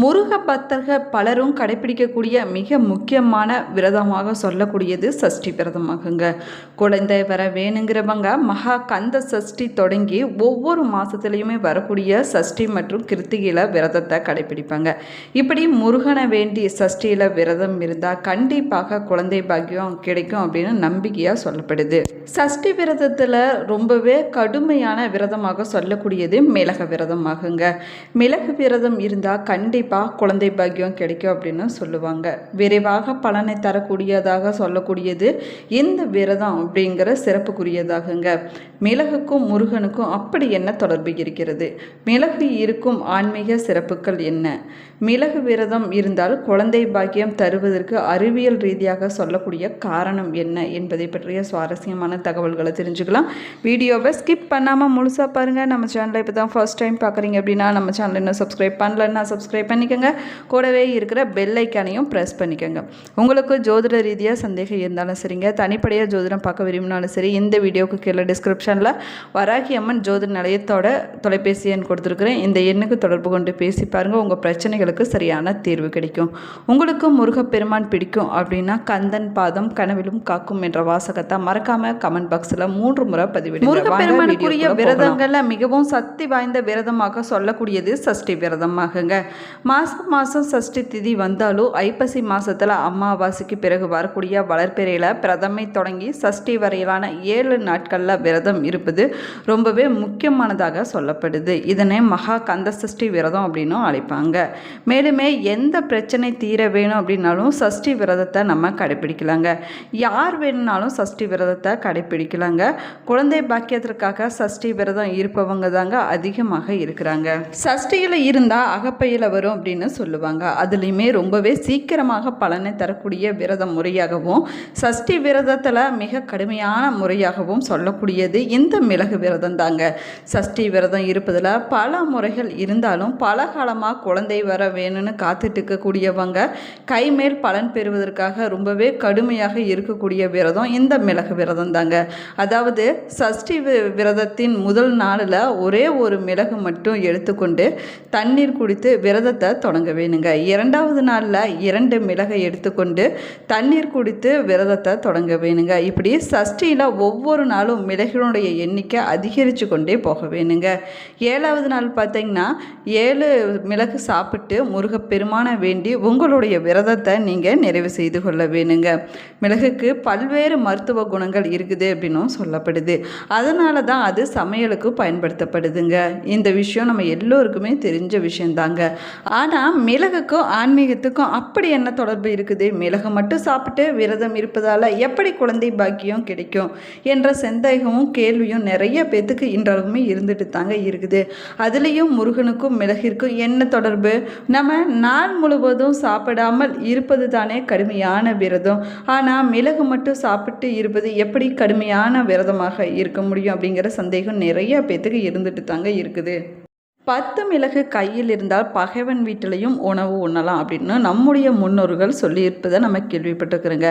முருக பக்தர்கள் பலரும் கடைபிடிக்கக்கூடிய மிக முக்கியமான விரதமாக சொல்லக்கூடியது சஷ்டி விரதமாகுங்க. குழந்தை வர வேணுங்கிறவங்க மகா கந்த சஷ்டி தொடங்கி ஒவ்வொரு மாதத்துலேயுமே வரக்கூடிய சஷ்டி மற்றும் கிருத்திகையில் விரதத்தை கடைபிடிப்பாங்க. இப்படி முருகனை வேண்டி சஷ்டியில் விரதம் இருந்தால் கண்டிப்பாக குழந்தை பாக்கியம் கிடைக்கும் அப்படின்னு நம்பிக்கையாக சொல்லப்படுது. சஷ்டி விரதத்தில் ரொம்பவே கடுமையான விரதமாக சொல்லக்கூடியது மிளக விரதமாகுங்க. மிளகு விரதம் இருந்தால் கண்டிப்பாக குழந்தை பாக்கியம் கிடைக்கும் அப்படின்னு சொல்லுவாங்க. விரைவாக பலனை தரக்கூடியதாக சொல்லக்கூடியது இந்த விரதம் அப்படிங்கிற சிறப்புக்குரியதாகுங்க. மிளகுக்கும் முருகனுக்கும் அப்படி என்ன தொடர்பு இருக்கிறது? மிளகு இருக்கும் ஆன்மீக சிறப்புகள் என்ன? மிளகு விரதம் இருந்தால் குழந்தை பாக்கியம் தருவதற்கு அறிவியல் ரீதியாக சொல்லக்கூடிய காரணம் என்ன என்பதை பற்றிய சுவாரஸ்யமான தகவல்களை தெரிஞ்சுக்கலாம். வீடியோவை ஸ்கிப் பண்ணாமல் முழுசாக பாருங்கள் நம்ம சேனலை இப்போ தான் ஃபர்ஸ்ட் டைம் பார்க்குறீங்க அப்படின்னா நம்ம சேனல் இன்னும் சப்ஸ்கிரைப் பண்ணலன்னா சப்ஸ்கிரைப் பண்ணிக்கோங்க. கூடவே இருக்கிற பெல் ஐக்கானையும் ப்ரெஸ் பண்ணிக்கோங்க. உங்களுக்கு ஜோதிட ரீதியாக சந்தேகம் இருந்தாலும் சரிங்க. தனிப்படையாக ஜோதிடம் பார்க்க விரும்பினாலும் சரி இந்த வீடியோவுக்கு கீழே டிஸ்கிரிப்ஷனில் வராகி அம்மன் ஜோதிட நிலையத்தோட தொலைபேசி எண் கொடுத்துருக்குறேன். இந்த எண்ணுக்கு தொடர்பு கொண்டு பேசி பாருங்கள் உங்கள் பிரச்சனைகளுக்கு சரியான தீர்வு கிடைக்கும். உங்களுக்கு முருகப்பெருமான் பிடிக்கும் அப்படின்னா கந்தன் பாதம் கனவிலும் காக்கும் என்ற வாசகத்தை மறக்காம கமெண்ட் பாக்ஸில் மூன்று முறை பதிவிடுங்க. முருகப்பெருமானுக்குரிய விரதங்களில் மிகவும் சக்தி வாய்ந்த விரதமாக சொல்லக்கூடியது சஷ்டி விரதமாகுங்க. மாதம் மாதம் சஷ்டி திதி வந்தாலும் ஐப்பசி மாதத்தில் அமாவாசைக்கு பிறகு வரக்கூடிய வளர்ப்பிறையில் பிரதமை தொடங்கி சஷ்டி வரையிலான ஏழு நாட்களில் விரதம் இருப்பது ரொம்பவே முக்கியமானதாக சொல்லப்படுது. இதனை மகா கந்த சஷ்டி விரதம் அப்படின்னும் அழைப்பாங்க. மேலுமே எந்த பிரச்சனை தீர வேணும் அப்படின்னாலும் சஷ்டி விரதத்தை நம்ம கடைப்பிடிக்கலாங்க. யார் வேணும்னாலும் சஷ்டி விரதத்தை கடைப்பிடிக்கலாங்க. குழந்தை பாக்கியத்திற்காக சஷ்டி விரதம் இருப்பவங்க தாங்க அதிகமாக இருக்கிறாங்க. சஷ்டியில் இருந்தால் அகப்பையில் வரும் அப்படின்னு சொல்லுவாங்க. அதுலேயுமே ரொம்பவே சீக்கிரமாக பலனை தரக்கூடிய விரத முறையாகவும் சஷ்டி விரதத்தில் மிக கடுமையான முறையாகவும் சொல்லக்கூடியது இந்த மிளகு விரதம் தாங்க. சஷ்டி விரதம் இருப்பதில் பல முறைகள் இருந்தாலும் பல காலமாக குழந்தை வர வேணும்னு காத்துட்டு இருக்கக்கூடியவங்க கைமேல் பலன் பெறுவதற்காக ரொம்பவே கடுமையாக இருக்கக்கூடிய விரதம் இந்த மிளகு விரதம் தாங்க. அதாவது சஷ்டி விரதத்தின் முதல் நாளில் ஒரே ஒரு மிளகு மட்டும் எடுத்துக்கொண்டு தண்ணீர் குடித்து விரதத்தை தொடங்க வேணுங்க இரண்டாவது நாளில் இரண்டு மிளகை எடுத்துக்கொண்டு தண்ணீர் குடித்து விரதத்தை தொடங்க வேணுங்க இப்படி சஷ்டியில் ஒவ்வொரு நாளும் மிளகினுடைய எண்ணிக்கை அதிகரித்து கொண்டே போக வேணுங்க ஏழாவது நாள் பார்த்தீங்கன்னா ஏழு மிளகு சாப்பிட்டு முருகப்பெருமானை வேண்டி உங்களுடைய விரதத்தை நீங்கள் நிறைவு செய்து கொள்ள வேணுங்க மிளகுக்கு பல்வேறு மருத்துவ குணங்கள் இருக்குது அப்படின்னும் சொல்லப்படுது. அதனால தான் அது சமையலுக்கு பயன்படுத்தப்படுதுங்க. இந்த விஷயம் நம்ம எல்லோருக்குமே தெரிஞ்ச விஷயந்தாங்க. ஆனால் மிளகுக்கும் ஆன்மீகத்துக்கும் அப்படி என்ன தொடர்பு இருக்குது? மிளகு மட்டும் சாப்பிட்டு விரதம் இருப்பதால் எப்படி குழந்தை பாக்கியம் கிடைக்கும்? என்ற சந்தேகமும் கேள்வியும் நிறைய பேத்துக்கு இன்றளவுமே இருந்துட்டு தாங்க இருக்குது. அதுலேயும் முருகனுக்கும் மிளகிற்கும் என்ன தொடர்பு? நம்ம நாள் முழுவதும் சாப்பிடாமல் இருப்பது தானே கடுமையான விரதம். ஆனால் மிளகு மட்டும் சாப்பிட்டு இருப்பது எப்படி கடுமையான விரதமாக இருக்க முடியும் அப்படிங்கிற சந்தேகம் நிறைய பேத்துக்கு இருந்துட்டு தாங்க இருக்குது. பத்து மிளகு கையில் இருந்தால் பகைவன் வீட்டிலையும் உணவு உண்ணலாம் அப்படின்னு நம்முடைய முன்னோர்கள் சொல்லியிருப்பதை நம்ம கேள்விப்பட்டிருக்கிறோங்க.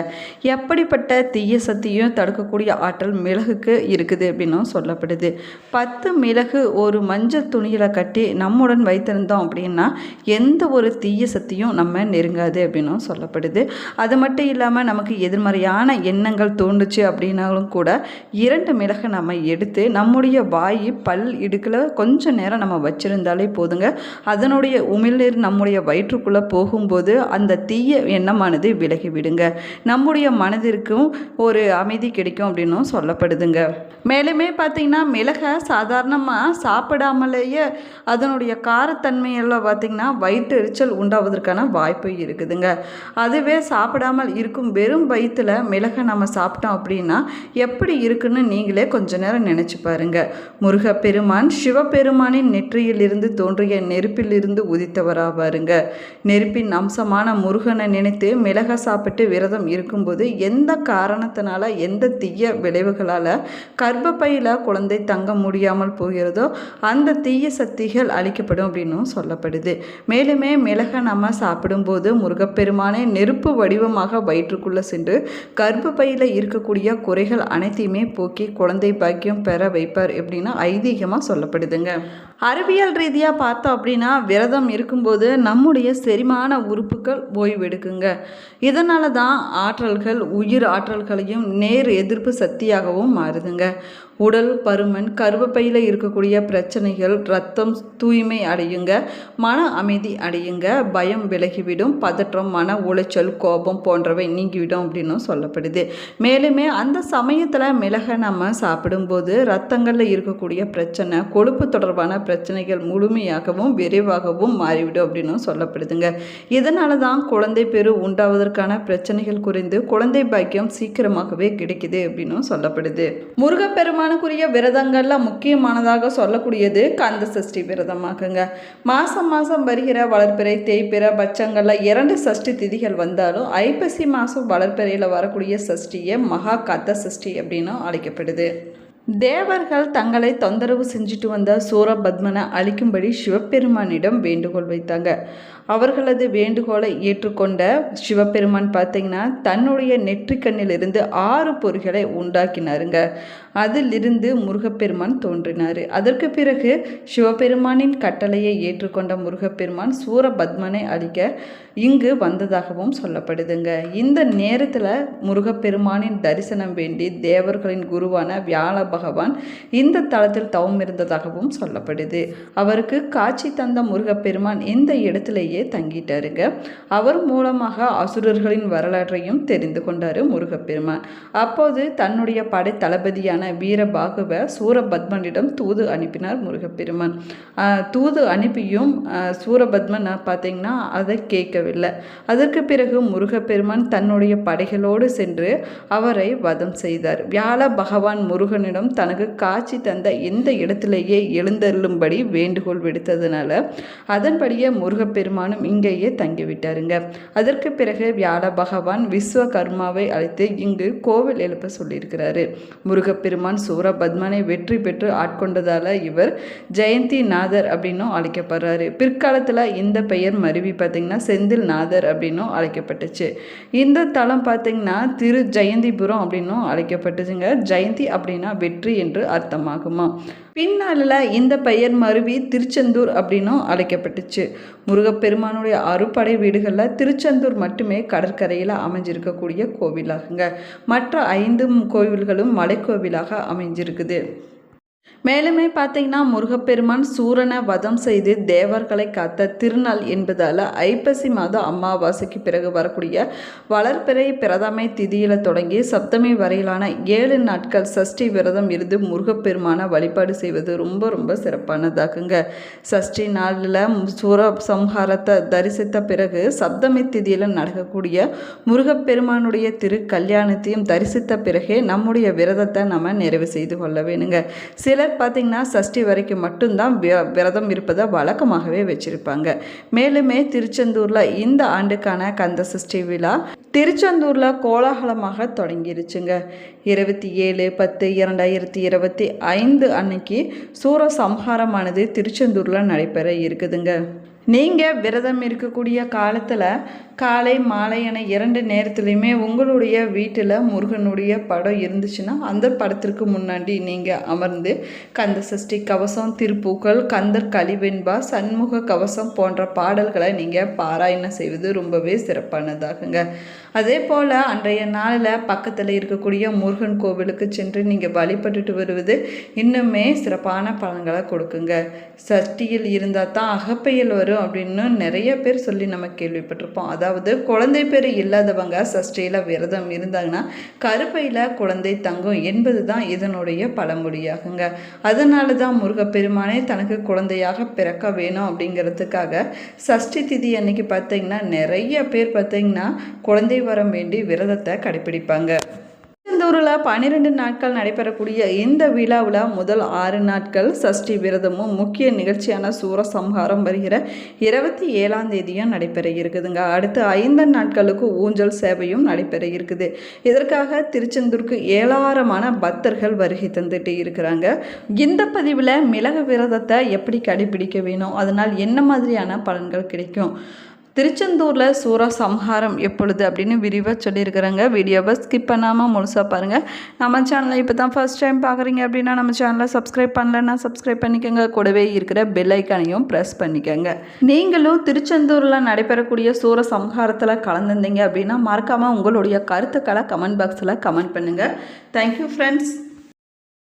எப்படிப்பட்ட தீய சக்தியும் தடுக்கக்கூடிய ஆற்றல் மிளகுக்கு இருக்குது அப்படின்னும் சொல்லப்படுது. பத்து மிளகு ஒரு மஞ்சள் துணியில் கட்டி நம்முடன் வைத்திருந்தோம் அப்படின்னா எந்த ஒரு தீய சக்தியும் நம்ம நெருங்காது அப்படின்னும் சொல்லப்படுது. அது மட்டும் இல்லாமல் நமக்கு எதிர்மறையான எண்ணங்கள் தோண்டுச்சு அப்படின்னாலும் கூட இரண்டு மிளகை நம்ம எடுத்து நம்முடைய வாய் பல் இடுக்கில் கொஞ்சம் நேரம் நம்ம வச்சு வச்சுருந்தாலே போதுங்க. அதனுடைய உமிழ்நீர் நம்முடைய வயிற்றுக்குள்ளே போகும்போது அந்த தீய எண்ணமானது விலகி விடுங்க நம்முடைய மனதிற்கும் ஒரு அமைதி கிடைக்கும் அப்படின்னும் சொல்லப்படுதுங்க. மேலுமே பார்த்தீங்கன்னா மிளகை சாதாரணமாக சாப்பிடாமலேயே அதனுடைய காரத்தன்மையெல்லாம் பார்த்திங்கன்னா வயிற்றெரிச்சல் உண்டாவதற்கான வாய்ப்பு இருக்குதுங்க. அதுவே சாப்பிடாமல் இருக்கும் வெறும் வயிற்றில் மிளகை நம்ம சாப்பிட்டோம் அப்படின்னா எப்படி இருக்குன்னு நீங்களே கொஞ்ச நேரம் நினச்சி பாருங்க. முருகப்பெருமான் சிவபெருமானின் நெற்றியில் நெருப்பிலிருந்து தோன்றிய நெருப்பிலிருந்து உதித்தவராவாருங்க நெருப்பின் அம்சமான முருகனை நினைத்து மிளக சாப்பிட்டு விரதம் இருக்கும்போது எந்த காரணத்தினால எந்த தீய விளைவுகளால் கர்ப்பப்பையில் குழந்தை தங்க முடியாமல் போகிறதோ அந்த தீய சக்திகள் அழிக்கப்படும் அப்படின்னும் சொல்லப்படுது. மேலுமே மிளக நம்ம சாப்பிடும்போது முருகப்பெருமானே நெருப்பு வடிவமாக வயிற்றுக்குள்ளே சென்று கர்ப்பப்பையில் இருக்கக்கூடிய குறைகள் அனைத்தையுமே போக்கி குழந்தை பாக்கியம் பெற வைப்பார் எப்படின்னா ஐதீகமாக சொல்லப்படுதுங்க. அறிவியல் ரீதியாக பார்த்தோம் அப்படின்னா விரதம் இருக்கும்போது நம்முடைய செரிமான உறுப்புகள் ஓய்வெடுக்குங்க. இதனால தான் ஆற்றல்கள் உயிர் ஆற்றல்களையும் நேர் எதிர்ப்பு சக்தியாகவும் மாறுதுங்க. உடல் பருமன் கருவப்பையில் இருக்கக்கூடிய பிரச்சனைகள் ரத்தம் தூய்மை அடையுங்க மன அமைதி அடையுங்க பயம் விலகிவிடும் பதற்றம் மன உளைச்சல் கோபம் போன்றவை நீங்கிவிடும் அப்படின்னும் சொல்லப்படுது. மேலுமே அந்த சமயத்தில் மிளகை நம்ம சாப்பிடும்போது ரத்தங்களில் இருக்கக்கூடிய பிரச்சனை கொழுப்பு தொடர்பான பிரச்சனைகள் முழுமையாகவும் விரைவாகவும் மாறிவிடும் அப்படின்னும் சொல்லப்படுதுங்க. இதனால தான் குழந்தை பெரு உண்டாவதற்கான பிரச்சனைகள் குறைந்து குழந்தை பாக்கியம் சீக்கிரமாகவே கிடைக்குது அப்படின்னும் சொல்லப்படுது. முருகப்பெருமான் பகவானுக்குரிய விரதங்களில் முக்கியமானதாக சொல்லக்கூடியது கந்த சஷ்டி விரதமாகுங்க. மாதம் மாதம் வருகிற வளர்ப்பிறை தேய்ப்பிற பட்சங்களில் இரண்டு சஷ்டி திதிகள் வந்தாலும் ஐப்பசி மாதம் வளர்ப்பிறையில் வரக்கூடிய சஷ்டியை மகா கத்த சஷ்டி அப்படின்னு அழைக்கப்படுது. தேவர்கள் தங்களை தொந்தரவு செஞ்சுட்டு வந்த சூரபத்மனை அழிக்கும்படி சிவபெருமானிடம் வேண்டுகோள் வைத்தாங்க. அவர்களது வேண்டுகோளை ஏற்றுக்கொண்ட சிவபெருமான் பார்த்தீங்கன்னா தன்னுடைய நெற்றிக்கண்ணிலிருந்து ஆறு பொறிகளை உண்டாக்கினாருங்க. அதிலிருந்து முருகப்பெருமான் தோன்றினார். அதற்கு பிறகு சிவபெருமானின் கட்டளையை ஏற்றுக்கொண்ட முருகப்பெருமான் சூரபத்மனை அழிக்க இங்கு வந்ததாகவும் சொல்லப்படுதுங்க. இந்த நேரத்தில் முருகப்பெருமானின் தரிசனம் வேண்டி தேவர்களின் குருவான வியாழ பகவான் இந்த தளத்தில் தவம் இருந்ததாகவும் சொல்லப்படுது. அவருக்கு காட்சி தந்த முருகப்பெருமான் இந்த இடத்திலேயே அங்கேயே தங்கிட்டாருங்க. அவர் மூலமாக அசுரர்களின் வரலாற்றையும் தெரிந்து கொண்டார் முருகப்பெருமான். அப்போது தன்னுடைய படை தளபதியான வீரபாகுவ சூரபத்மனிடம் தூது அனுப்பினார் முருகப்பெருமான். தூது அனுப்பியும் சூரபத்மன் பார்த்தீங்கன்னா அதை கேட்கவில்லை. அதற்கு பிறகு முருகப்பெருமான் தன்னுடைய படைகளோடு சென்று அவரை வதம் செய்தார். வியாழ பகவான் முருகனிடம் தனக்கு காட்சி தந்த இந்த இடத்திலேயே எழுந்தருளும்படி வேண்டுகோள் விடுத்ததுனால அதன்படியே முருகப்பெருமான் பகவானும் இங்கேயே தங்கிவிட்டாருங்க. அதற்கு பிறகு வியாழ பகவான் விஸ்வகர்மாவை அழைத்து இங்கு கோவில் எழுப்ப சொல்லியிருக்கிறாரு. முருகப்பெருமான் சூரபத்மனை வெற்றி பெற்று ஆட்கொண்டதால் இவர் ஜெயந்தி நாதர் அப்படின்னும் அழைக்கப்படுறாரு. பிற்காலத்தில் இந்த பெயர் மருவி பார்த்திங்கன்னா செந்தில் நாதர் அப்படின்னும் அழைக்கப்பட்டுச்சு. இந்த தலம் பார்த்திங்கன்னா திரு ஜெயந்திபுரம் அப்படின்னும் அழைக்கப்பட்டுச்சுங்க. ஜெயந்தி அப்படின்னா வெற்றி என்று அர்த்தமாகுமா? பின்னாளில் இந்த பெயர் மருவி திருச்செந்தூர் அப்படின்னும் அழைக்கப்பட்டுச்சு. முருகப்பெருமானுடைய அறுபடை வீடுகளில் திருச்செந்தூர் மட்டுமே கடற்கரையில் அமைஞ்சிருக்கக்கூடிய கோவிலாகுங்க. மற்ற ஐந்து கோவில்களும் மலைக்கோவிலாக அமைஞ்சிருக்குது. மேலுமே பார்த்தீங்கன்னா முருகப்பெருமான் சூரனை வதம் செய்து தேவர்களை காத்த திருநாள் என்பதால் ஐப்பசி மாதம் அமாவாசைக்கு பிறகு வரக்கூடிய வளர்பிறை பிரதமை திதியில் தொடங்கி சப்தமி வரையிலான ஏழு நாட்கள் சஷ்டி விரதம் இருந்து முருகப்பெருமானை வழிபாடு செய்வது ரொம்ப ரொம்ப சிறப்பானதாகுங்க சஷ்டி நாளில் சூர சம்ஹாரத்தை தரிசித்த பிறகு சப்தமி திதியில் நடக்கக்கூடிய முருகப்பெருமானுடைய திரு கல்யாணத்தையும் தரிசித்த பிறகே நம்முடைய விரதத்தை நம்ம நிறைவு செய்து கொள்ள வேணுங்க. சில சிலர் பார்த்திங்கன்னா சஷ்டி வரைக்கும் மட்டும்தான் விரதம் இருப்பதை வழக்கமாகவே வச்சுருப்பாங்க. மேலுமே திருச்செந்தூரில் இந்த ஆண்டுக்கான கந்த சஷ்டி விழா திருச்செந்தூரில் கோலாகலமாக தொடங்கிருச்சுங்க. இருபத்தி ஏழு பத்து இரண்டாயிரத்தி இருபத்தி ஐந்து அன்னைக்கு சூர சம்ஹாரமானது திருச்செந்தூரில் நடைபெற இருக்குதுங்க. நீங்கள் விரதம் இருக்கக்கூடிய காலத்தில் காலை மாலை என இரண்டு நேரத்துலையுமே உங்களுடைய வீட்டில் முருகனுடைய படம் இருந்துச்சுன்னா அந்த படத்திற்கு முன்னாடி நீங்கள் அமர்ந்து கந்த சஷ்டி கவசம் திருப்பூக்கள் கந்தர் கலிவெண்பா சண்முக கவசம் போன்ற பாடல்களை நீங்கள் பாராயணம் செய்வது ரொம்பவே சிறப்பானதாகுங்க. அதே போல் அன்றைய நாளில் பக்கத்தில் இருக்கக்கூடிய முருகன் கோவிலுக்கு சென்று நீங்கள் வழிபட்டுட்டு வருவது இன்னுமே சிறப்பான பலன்களை கொடுக்குங்க. சஷ்டியில் இருந்தால் தான் அகப்பையில் வரும் அப்படின்னு நிறைய பேர் சொல்லி நம்ம கேள்விப்பட்டிருப்போம். அதாவது அதாவது குழந்தை பேர் இல்லாதவங்க சஷ்டியில் விரதம் இருந்தாங்கன்னா கருப்பையில் குழந்தை தங்கும் என்பது தான் இதனுடைய பழமொழியாகுங்க. அதனால தான் முருகப்பெருமானே தனக்கு குழந்தையாக பிறக்க வேணும் அப்படிங்கிறதுக்காக சஷ்டி திதி அன்னைக்கு பார்த்தீங்கன்னா நிறைய பேர் பார்த்தீங்கன்னா குழந்தை வரம் வேண்டி விரதத்தை கடைப்பிடிப்பாங்க திருச்செந்தூரில் பன்னிரெண்டு நாட்கள் நடைபெறக்கூடிய இந்த விழாவில் முதல் ஆறு நாட்கள் சஷ்டி விரதமும் முக்கிய நிகழ்ச்சியான சூரசம்ஹாரம் வருகிற இருபத்தி ஏழாம் தேதியும் நடைபெற இருக்குதுங்க. அடுத்து ஐந்து நாட்களுக்கு ஊஞ்சல் சேவையும் நடைபெற இருக்குது. இதற்காக திருச்செந்தூருக்கு ஏழாயிரமான பக்தர்கள் வருகை தந்துட்டு இருக்கிறாங்க. இந்த பதிவில் மிளகு விரதத்தை எப்படி கடைபிடிக்க வேணும்? அதனால் என்ன மாதிரியான பலன்கள் கிடைக்கும்? திருச்செந்தூரில் சூர சம்ஹாரம் எப்பொழுது அப்படின்னு விரிவாக சொல்லியிருக்கிறாங்க. வீடியோவை ஸ்கிப் பண்ணாமல் முழுசாக பாருங்கள் நம்ம சேனலை இப்போ தான் ஃபஸ்ட் டைம் பார்க்குறீங்க அப்படின்னா நம்ம சேனலை சப்ஸ்கிரைப் பண்ணலன்னா சப்ஸ்கிரைப் பண்ணிக்கோங்க. கூடவே இருக்கிற பெல் ஐக்கானையும் ப்ரெஸ் பண்ணிக்கோங்க. நீங்களும் திருச்செந்தூரில் நடைபெறக்கூடிய சூர சம்ஹாரத்தில் கலந்துருந்தீங்க அப்படின்னா மறக்காமல் உங்களுடைய கருத்துக்களை கமெண்ட் பாக்ஸில் கமெண்ட் பண்ணுங்கள் தேங்க்யூ ஃப்ரெண்ட்ஸ்